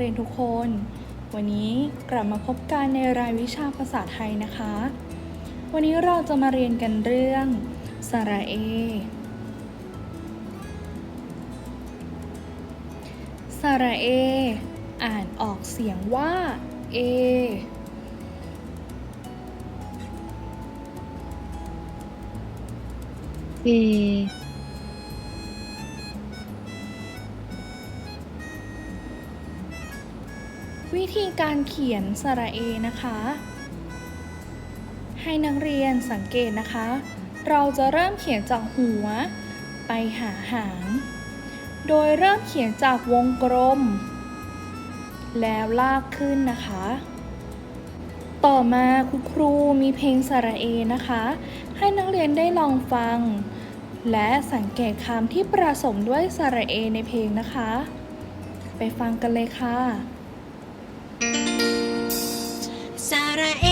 เรียนทุกคน วันนี้กลับมาพบกันในรายวิชาภาษาไทยนะคะ วันนี้เราจะมาเรียนกันเรื่องสระเอ สระเอ อ่านออกเสียงว่าเอเอ วิธีการเขียนสระเอนะคะ ให้นักเรียนสังเกตนะคะ เราจะเริ่มเขียนจากหัว ไปหาหาง โดยเริ่มเขียนจากวงกลม แล้วลากขึ้นนะคะ ต่อมาคุณครูมีเพลงสระเอนะคะ ให้นักเรียนได้ลองฟัง และสังเกตคำที่ประสมด้วยสระเอในเพลงนะคะ ไปฟังกันเลยค่ะ ส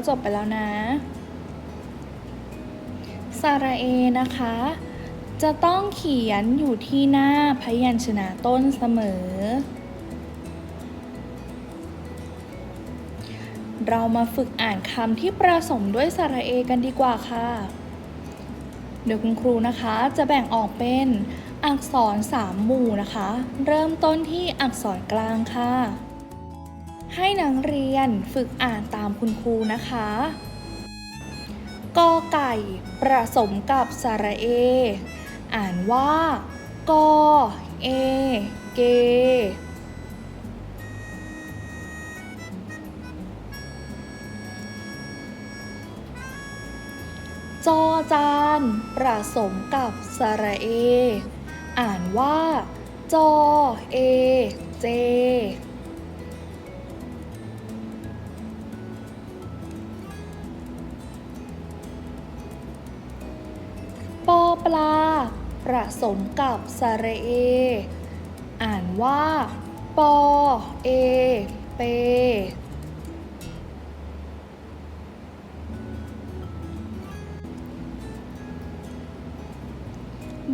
ก็จบไปแล้วนะสระเอนะคะ จะต้องเขียนอยู่ที่หน้าพยัญชนะต้นเสมอ เรามาฝึกอ่านคำที่ประสมด้วยสระเอกันดีกว่าค่ะ เดี๋ยวคุณครูนะคะจะแบ่งออกเป็นอักษรสามหมู่นะคะ เริ่มต้นที่อักษรกลางค่ะ ให้นักเรียนฝึกอ่านตามคุณครูนะคะกอไก่ประสมกับสระเอ อ่านว่ากอเอ เก จอจานประสมกับสระเอ อ่านว่า จอเอ เจ ปลาประสมกับสระเอ อ่านว่าปอเอเป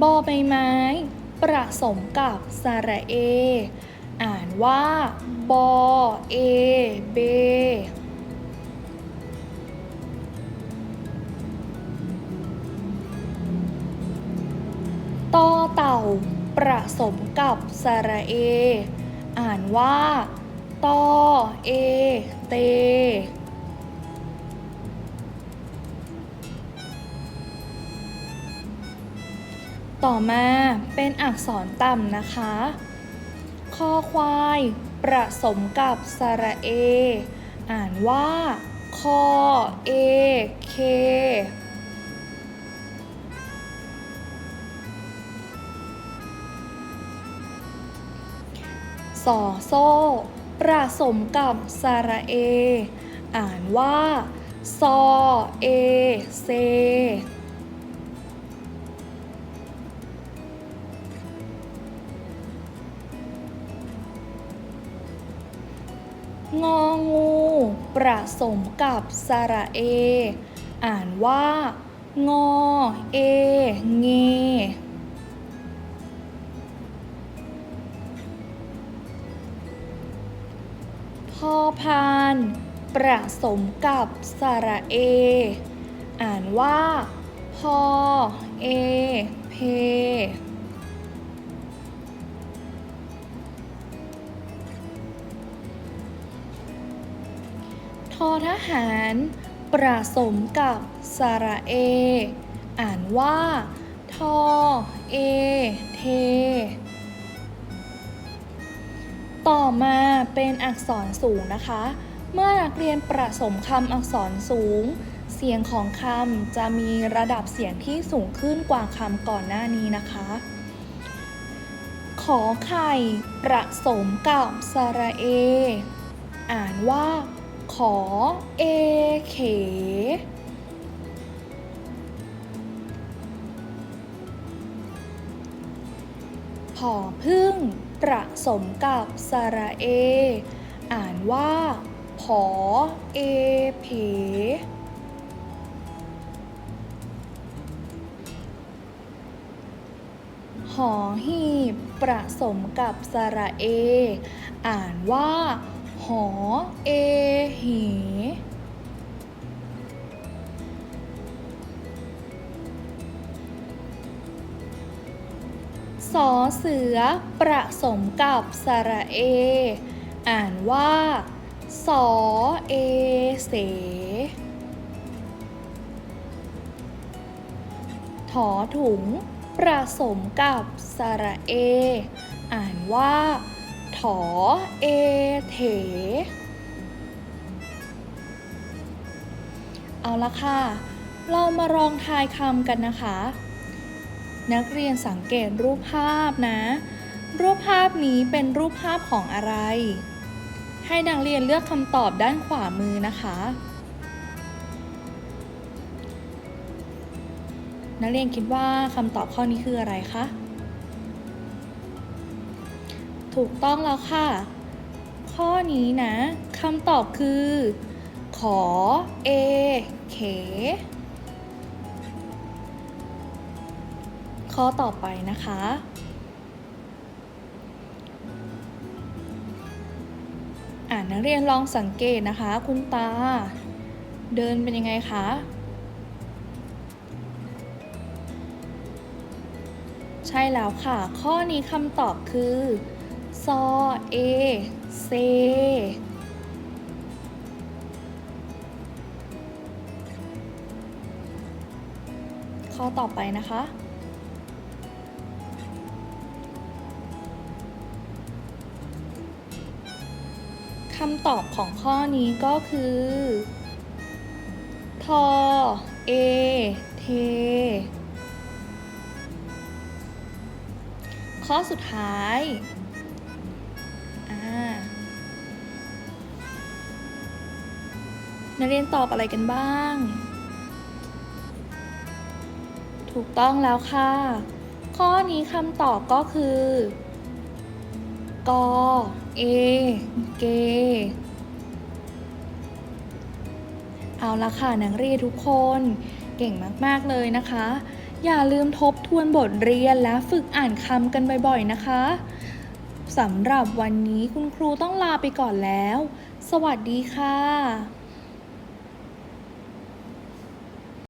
บอใบไม้ประสมกับสระเอ อ่านว่าบอเอเบ สมกับสระเอ อ่านว่าตอเอเต ต่อมาเป็นอักษรต่ำนะคะ คอควายประสมกับสระเอ อ่านว่าคอเอเค สอโซ่ประสมกับสระเอ อ่านว่าซอเอเซงองูประสมกับสระเอ อ่านว่างอเอเง อพาน ประสมกับสระเอ อ่านว่าพอเอ เพ ทอทหาร ประสมกับสระเอ อ่านว่า ทอเอ เท ต่อมาเป็นอักษรสูงนะคะ เมื่อนักเรียนประสมคำอักษรสูง เสียงของคำจะมีระดับเสียงที่สูงขึ้นกว่าคำก่อนหน้านี้นะคะ ขอไข่ประสมกับสระเอ อ่านว่า ขอเอเขผอพึ่ง ประสมกับสระเอ อ่านว่า ผอเอเพหอหีบประสมกับสระเอ อ่านว่า หอเอเห สอเสือ ประสมกับสระเอ อ่านว่า สอเอเสถอถุง ประสมกับสระเอ อ่านว่า ถอเอเถ เอาละค่ะ เรามาลองทายคำกันนะคะ นักเรียนสังเกตรูปภาพนะ รูปภาพนี้เป็นรูปภาพของอะไร ให้นักเรียนเลือกคำตอบด้านขวามือนะคะ นักเรียนคิดว่าคำตอบข้อนี้คืออะไรคะ ถูกต้องแล้วค่ะ ข้อนี้นะคำตอบคือ ขอ เอ เข ข้อต่อไปนะคะ อ่านนักเรียนลองสังเกตนะคะ คุณตา เดินเป็นยังไงคะใช่แล้วค่ะ ข้อนี้คำตอบคือซอเอเซข้อต่อไปนะคะ คำตอบของข้อนี้ก็คือทอเอเท ข้อสุดท้ายนักเรียนตอบอะไรกันบ้าง ถูกต้องแล้วค่ะ ข้อนี้คำตอบก็คือก เอ เก เอาละค่ะนักเรียนทุกคน เก่งมาก ๆ เลยนะคะ อย่าลืมทบทวนบทเรียนและฝึกอ่านคำกันบ่อย ๆ นะคะสำหรับวันนี้คุณครูต้องลาไปก่อนแล้ว สวัสดีค่ะ